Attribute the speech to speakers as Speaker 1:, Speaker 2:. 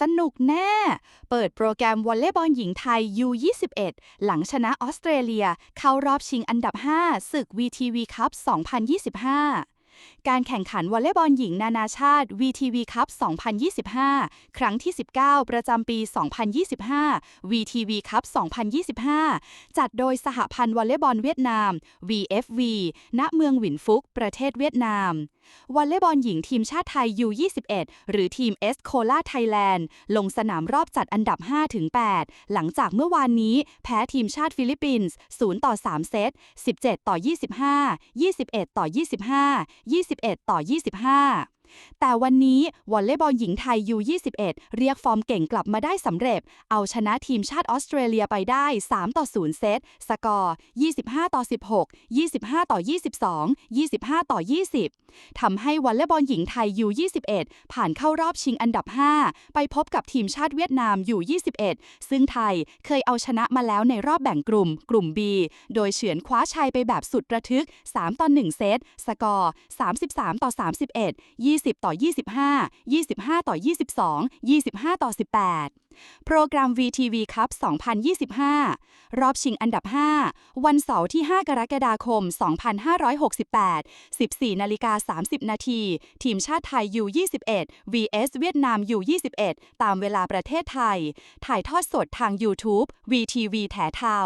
Speaker 1: สนุกแน่ เปิดโปรแกรมวอลเลย์บอลหญิงไทย U21 หลังชนะออสเตรเลีย เข้ารอบชิงอันดับ 5 ศึก VTV Cup 2025 การแข่งขันวอลเลย์บอลหญิงนานาชาติ VTV Cup 2025 ครั้งที่ 19 ประจำปี 2025 VTV Cup 2025 จัดโดยสหพันธ์วอลเลย์บอลเวียดนาม VFV ณ เมืองหวินฟุก ประเทศเวียดนาม วอลเลย์บอลหญิงทีมชาติไทย U21 หรือทีมเอสโคลาไทยแลนด์ลงสนามรอบจัดอันดับ 5-8 หลังจากเมื่อวานนี้ แพ้ทีมชาติฟิลิปปินส์ 0 ต่อ 3 เซต 17 ต่อ 25 21 ต่อ 25 21 ต่อ 25 แต่วันนี้วอลเลย์บอลหญิงไทย U21 เรียกฟอร์มเก่งกลับมาได้สำเร็จ เอาชนะทีมชาติออสเตรเลียไปได้ 3 ต่อ 0 เซต สกอร์ 25 ต่อ 16 25 ต่อ 22 25 ต่อ 20 ทำให้วอลเลย์บอลหญิงไทย U21 ผ่านเข้ารอบชิงอันดับ 5 ไปพบกับทีมชาติเวียดนาม U21 ซึ่งไทยเคยเอาชนะมาแล้วในรอบแบ่งกลุ่ม กลุ่ม B โดยเฉือนคว้าชัยไปแบบสุดระทึก 3 ต่อ 1 เซต สกอร์ 33 ต่อ 31 20ต่อ 25 25 ต่อ 22 25 ต่อ 18 โปรแกรม VTV Cup 2025 รอบชิงอันดับ 5 วันเสาร์ที่ 5 กรกฎาคม 2568 14นาฬิกา30 นาที ทีมชาติไทย U21 vs เวียดนาม U21 ตามเวลาประเทศไทย ถ่ายทอดสดทาง YouTube VTV แถเทา